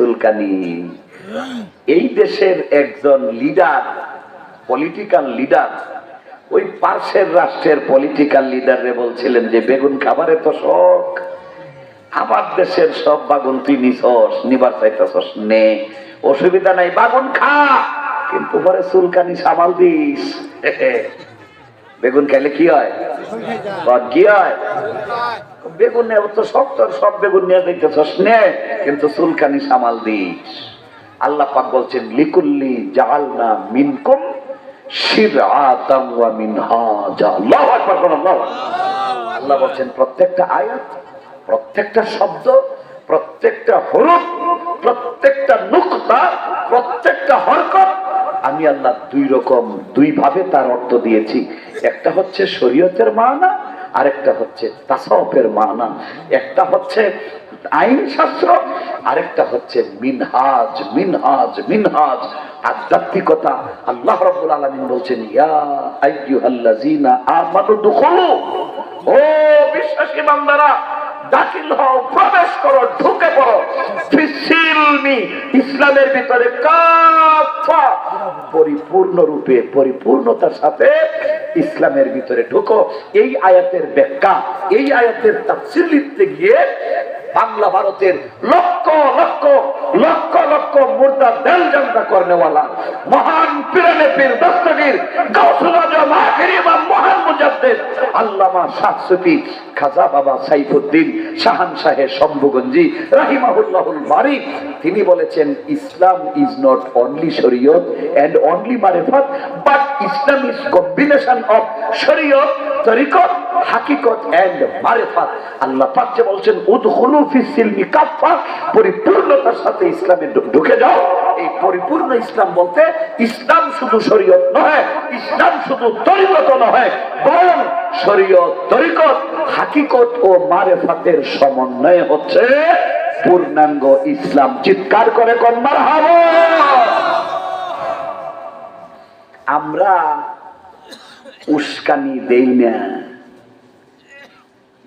সুলকানি এই দেশের একজন লিডার পলিটিক্যাল লিডার ওই পার্শ্বের রাষ্ট্রের পলিটিক্যাল লিডারে বলছিলেন যে, বেগুন খাবারে তো শখ, আমার দেশের সব বাগুন তুই নিছস, নিবার চাইতেছস নে। অসুবিধা নাই, বাগুন খা, কিন্তু পরে চুলকানি সামাল দিস। বেগুন খাইলে কি হয়? কি হয়? বেগুন তো শক্ত, সব বেগুন নিয়ে দেখতেছস নে কিন্তু চুলকানি সামাল দিস। আল্লাহ পাক বলছেন, লিকুল্লি জাআলনা মিনকুম আল্লাহু বলছেন, প্রত্যেকটা প্রত্যেকটা শব্দ, প্রত্যেকটা প্রত্যেকটা প্রত্যেকটা হরকত আমি আল্লাহ দুই রকম দুই ভাবে তার অর্থ দিয়েছি। একটা হচ্ছে শরীয়তের মানা, আরেকটা হচ্ছে তাসাউফের মানা। একটা হচ্ছে আইন শাস্ত্র আরেকটা হচ্ছে মিনহাজ মিনহাজ মিনহাজ। আধ্যাত্মিকতা, আল্লাহ রাব্বুল আলামিন বলছেন, ইয়া আইয়ুহাল্লাযিনা আমানু দুখুলু। ও বিশ্বাসী বান্দারা দাখিল হও, প্রবেশ করো, ঢুকে পড়ো। ফিসিলমি, ইসলামের ভিতরে কাফা পরিপূর্ণ রূপে পরিপূর্ণতার সাথে ইসলামের ভিতরে ঢুকো। এই আয়াতের ব্যাখ্যা, এই আয়াতের তাফসীর লিখতে গিয়ে বাংলা ভারতের লক্ষ লক্ষ লক্ষ লক্ষ মুর্দা দেল জান্দা করনেওয়ালা, মহান পিরানে পীর দস্তগীর আজম ইমাম মহান আল্লামা শাহ সুফি খাজা বাবা সাইফুদ্দিন শাহান শাহের শম্ভুগঞ্জি রাহিমাহুল্লাহুল বারি, তিনি বলেছেন, ইসলাম ইজ নট অনলি শরীয়ত and only মারেফাত but Islam is combination of শরীয়ত, তরিকত হাকিকত এন্ড মারেফাত। আল্লাহ বলছেন ফিস সিলমি কাফা পরিপূর্ণতার সাথে ইসলামে ঢুকে যাও। এই পরিপূর্ণ ইসলাম বলতে, ইসলাম শুধু শরীয়ত ইসলাম শুধু তরিকত বরং শরীয়ত তরিকত, হাকিকত ও মারেফাতের সমন্বয় হচ্ছে পূর্ণাঙ্গ ইসলাম। চিৎকার করে কন্যার হাব আমরা উস্কানি দেই না।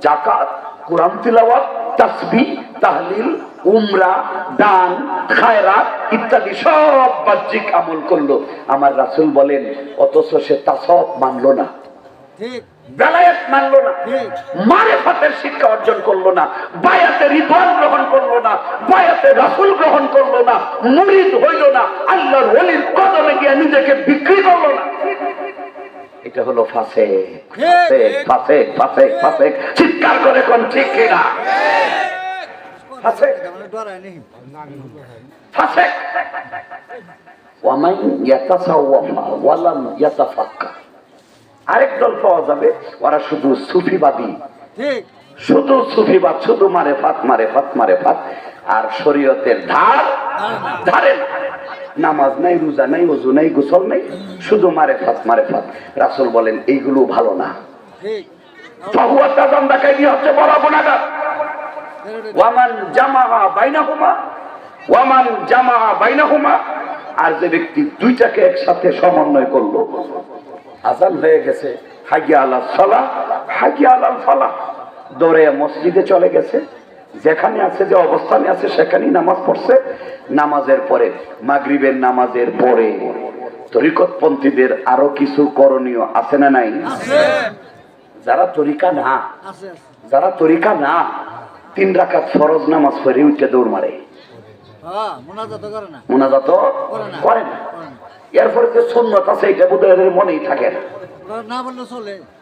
জাকাত কোরআন তিলাওয়াত তাসবিহ তাহলিল উমরা দান খায়রাত ইত্যাদি সব বাহ্যিক আমল করল। আমার রাসূল বলেন অথচ সে তাসব মানলো না। বেলায়েত মানলো না। মারেফাতের শিক্ষা অর্জন করল না। বায়াতে গ্রহণ করল না। বায়াতে রাসূল গ্রহণ করল না। মুরিদ হইল না। আল্লাহর ওলির কদমে গিয়ে নিজেকে বিক্রি করল না। এটা হলো ফাসে। ফাসে ফাসে ফাসে ফাসে। চিৎকার করে কোন ঠিক কিনা? আরেক দল পাওয়া যাবে ওরা শুধু সুফিবাদী। শুধু সুফিবাদ শুধু মারে ফাত মারে ফাত মারে ফাত আর শরীয়তের ধার ধারে না। নামাজ নাই রোজা নাই ওজু নাই গোসল নাই শুধু মারে ফাত মারে ফাত। রাসুল বলেন এইগুলো ভালো না। হচ্ছে বড় গুণাগার ওয়ামান জামাহা বাইনাহুমা ওয়ামান জামাহা বাইনাহুমা। আর যে ব্যক্তি দুইটাকে একসাথে সমন্বয় করল আজান হয়ে গেছে হাগিয়া আলাল সালা হাগিয়া আলাল ফালা দৌড়ে মসজিদে চলে গেছে যেখানে আছে যে অবস্থানে আছে সেখানেই নামাজ পড়ছে। নামাজের পরে মাগরিবের নামাজের পরে তরিকতপন্থীদের আরও কিছু করণীয় আছে না নাই? যারা তরিকা না যারা তরিকা না তিন রাকাত ফরজ নামাজ পড়ে উঠে দৌড় মারে। মোনাজাত করে না। এরপরে যে সুন্নত আছে এটা বোধহয় মনেই থাকে না।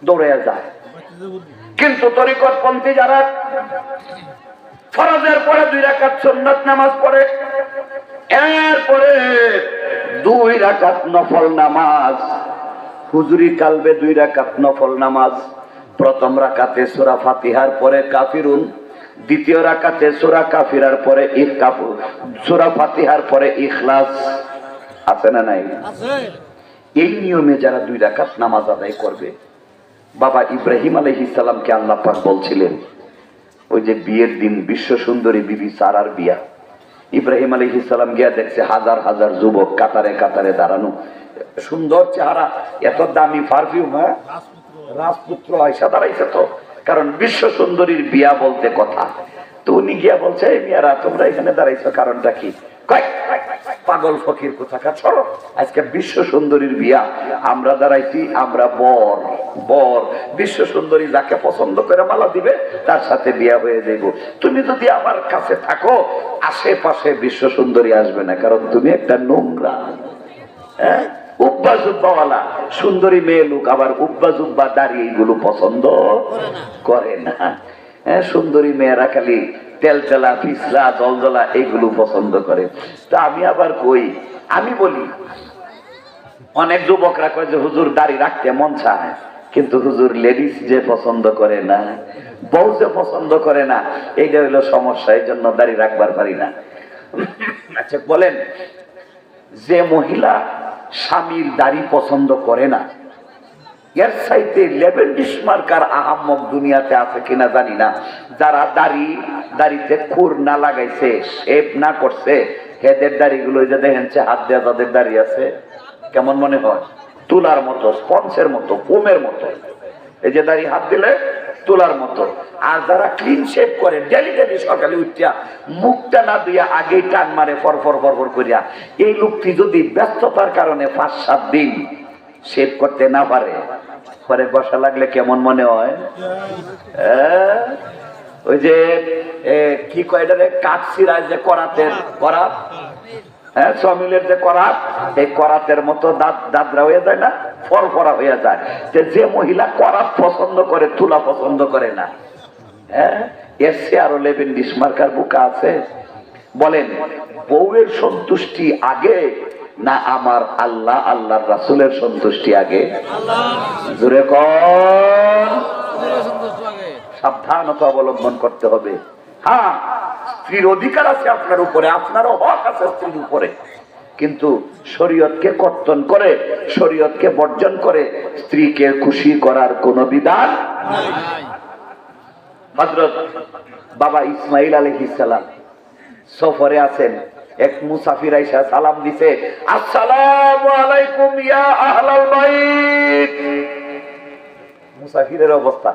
দৌড়ে যায়। কিন্তু তরিকত পন্থী যারা ফরজের পরে দুই রাকাত সুন্নত নামাজ পড়ে। এরপরে দুই রাকাত নফল নামাজ। হুজুরি কালবে দুই রাকাত নফল নামাজ। প্রথম রাকাতে সূরা ফাতিহার পরে কাফিরুন দ্বিতীয় রাকাতে সুরা কাফিরার পরে ইখ কাপু সুরা ফাতিহার পরে ইখলাস। আছে না নাই? এই নিয়মে যারা দুই রাকাত নামাজ আদায় করবে বাবা ইব্রাহিম আলহিসাল্লামকে আল্লাহ পাক বলছিলেন ওই যে বিয়ের দিন বিশ্ব সুন্দরী বিবি সারার বিয়া। ইব্রাহিম আলী ইসলাম গিয়া দেখছে হাজার হাজার যুবক কাতারে কাতারে দাঁড়ানো। সুন্দর চেহারা এত দামি পারফিউম হ্যাঁ? রাজপুত্র আয়সা দাঁড়াইছে তো। কারণ বিশ্ব সুন্দরীর বিয়া বলতে কথা। তো উনি গিয়া বলছে মেয়েরা তোমরা এখানে দাঁড়াইছো কারণটা কি? কয়, পাগল ফকির কোথাকার? ছড়ো। আজকে বিশ্ব সুন্দরীর বিয়া। আমরা দাঁড়াইছি আমরা বর। বর। বিশ্ব সুন্দরী যাকে পছন্দ করে মালা দিবে তার সাথে বিয়া হয়ে যাইব। তুমি যদি আমার কাছে থাকো আশেপাশে বিশ্ব সুন্দরী আসবে না কারণ তুমি একটা নোংরা। হ্যাঁ? উব্বা জুব্বাওয়ালা। সুন্দরী মেয়ে লোক আবার উব্বা জুব্বা দাঁড়িয়ে এগুলো পছন্দ করে না। হ্যাঁ? সুন্দরী মেয়েরা খালি তেল তেলা পিছলা জলজলা এইগুলো পছন্দ করে। তা আমি আবার কই, আমি বলি, অনেক যুবকরা কয় যে, হুজুর, দাড়ি রাখতে মন চায়, কিন্তু হুজুর, লেডিস যে পছন্দ করে না, বউ যে পছন্দ করে না, এইটা হইল সমস্যা এই জন্য দাড়ি রাখবার পারি না। আচ্ছা বলেন, যে মহিলা স্বামীর দাড়ি পছন্দ করে না এর সাইতে লেভেন্ডিস মার্কার আহাম্মক দুনিয়াতে আছে কিনা জানি না। যারা দাড়ি, দাড়িতে খুর না লাগাইছে শেপ না করছে, হেদের দাড়িগুলো যে দেখেন যে হাত দেওয়া তাদের দাড়ি আছে, কেমন মনে হয়? তুলার মতো স্পঞ্জের মতো ফোমের মতো। এই যে দাড়ি হাত দিলে তোলার মতো। আর যারা ক্লিন শেপ করে ডেলি ডেলি সকালে উঠিয়া মুখটা না দিয়া আগেই টান মারে, ফর ফর ফর ফর করিয়া। এই লোকটি যদি ব্যস্ততার কারণে পাঁচ সাত দিন শেভ করতে না পারে পরে বসা লাগলে কেমন মনে হয়? ওই যে কি যে হ্যাঁ হয়ে যায় না? ফর ফরা হয়ে যায়। যে যে মহিলা করাত পছন্দ করে, তুলা পছন্দ করে না। হ্যাঁ? সে আরও লেবেন ডিসমার্কার বুকা আছে। বলেন, বউয়ের সন্তুষ্টি আগে না আমার আল্লাহ, আল্লাহর রাসুলের সন্তুষ্টি আগে? জুড়ে সাবধানতা অবলম্বন করতে হবে। হ্যাঁ স্ত্রীর অধিকার আছে আপনার উপরে, আপনারও হক আছে স্ত্রীর উপরে। কিন্তু শরীয়তকে কর্তন করে, শরীয়তকে বর্জন করে স্ত্রীকে খুশি করার কোনো বিধান বাবা ইসমাইল আলহিসাল্লাম সফরে আছেন। এক মুসাফির আইসা সালাম দিছে, আসসালামু আলাইকুম ইয়া আহলাল বাইত। মুসাফিরের অবস্থা।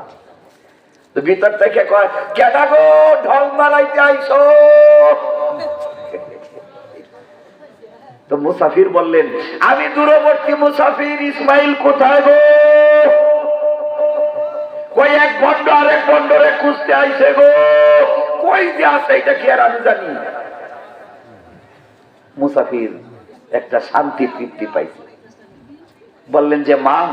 তো ভিতর থেকে কয় কেডা গো ঢল মারাইতে আইছো তো মুসাফির বললেন, আমি দূরবর্তী মুসাফির, ইসমাইল কোথায় গো? কই এক বন্ড আরেক বন্ডরে খুঁজতে আইছে গো। কই যে আছে, এটা কি আর আমি জানি? মুসাফির একটা শান্তি তৃপ্তি পাইছে। বললেন যে, মা,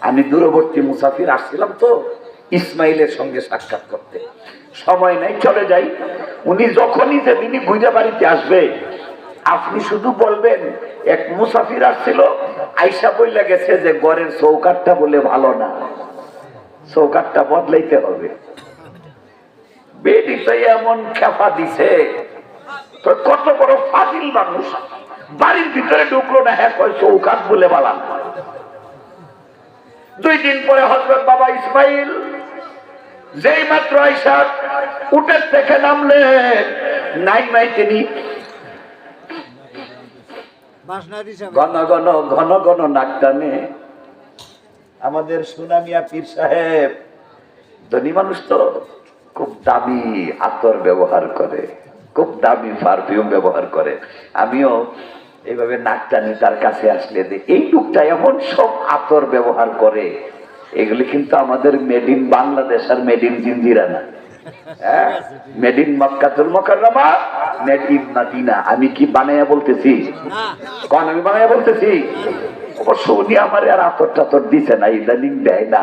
আমি দূরবর্তী মুসাফির আসছিলাম তো ইসমাইলের সঙ্গে সাক্ষাৎ করতে। সময় নাই, চলে যাই। উনি যখনই যেদিনই ঘুরে বাড়িতে আসবে, আপনি শুধু বলবেন, এক মুসাফির আসছিল, আইসা বইলা গেছে যে গড়ের চৌকাটটা বলে ভালো না। চৌকাটটা বদলাইতে হবে। বেডি তো এমন খেপা দিছে তো কত বড় ফাজিল মানুষ। বাড়ির ভিতরে ঢুকলো না হ্যাঁ কয় চৌকাত বলে বালা। দুই দিন পরে হজরত বাবা ইসমাইল যেই মাত্র আইসা উটের থেকে নামলে নাই নাই তিনি। ঘন ঘন ঘন ঘন নাক টানে। আমাদের সুনামিয়া পীর সাহেব। ধনী মানুষ তো খুব দামি আতর ব্যবহার করে। খুব দামি পারফিউম ব্যবহার করে। আমিও এইভাবে নাক টানি তার কাছে আসলে এই লোকটা এমন সব আতর ব্যবহার করে। এগুলি কিন্তু আমাদের মেড ইন বাংলাদেশ আর মেড ইন জিঞ্জিরা না। হ্যাঁ? Made in Makkatul Mukarramah made in Medina. আমি কি বানাইয়া বলতেছি? কন আমি বাংলা বলতেছি? অবশ্য উনি আমার আর আতর টাতর দিছে না ইদানিং দেয় না।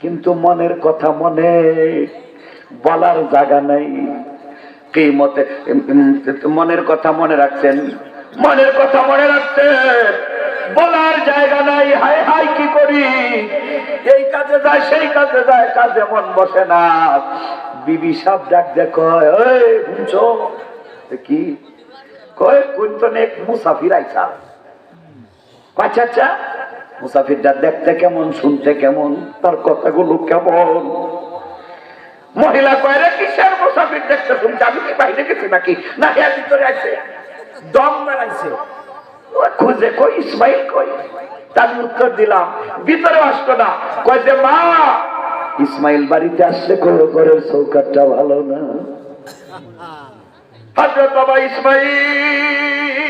কিন্তু মনের কথা মনে বলার জায়গা নাই। কি মতে মনের কথা মনে রাখছেন? মনের কথা মনে রাখছেন? বলার জায়গা নাই। হাই হাই কি করি? এই কাজে যায়, সেই কাজে যায়, কাজে মন বসে না। বিবি সাপ ডাক দেখো শুনছো? কি? কয় এক মুসাফির আইসা। আচ্ছা আচ্ছা। মুসাফিরটা দেখতে কেমন শুনতে কেমন তার কথাগুলো কেমন? মহিলা কয়রা কিসের মুসাফির দেখতে শুনতে? আমি কি বাইরে গেছি নাকি? না হ্যাঁ ভিতরে আছে। দম মেলাইছে। খুঁজে কই ইসমাইল কই? তার উত্তর দিলাম ভিতরে আসতো না। কয় যে মা ইসমাইল বাড়িতে আসলে কোনো ঘরের চৌকাটটা ভালো না। হজরত বাবা ইসমাইল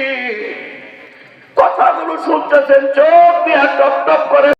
কথাগুলো শুনতেছেন চোখ দিয়ে টপ টপ করে।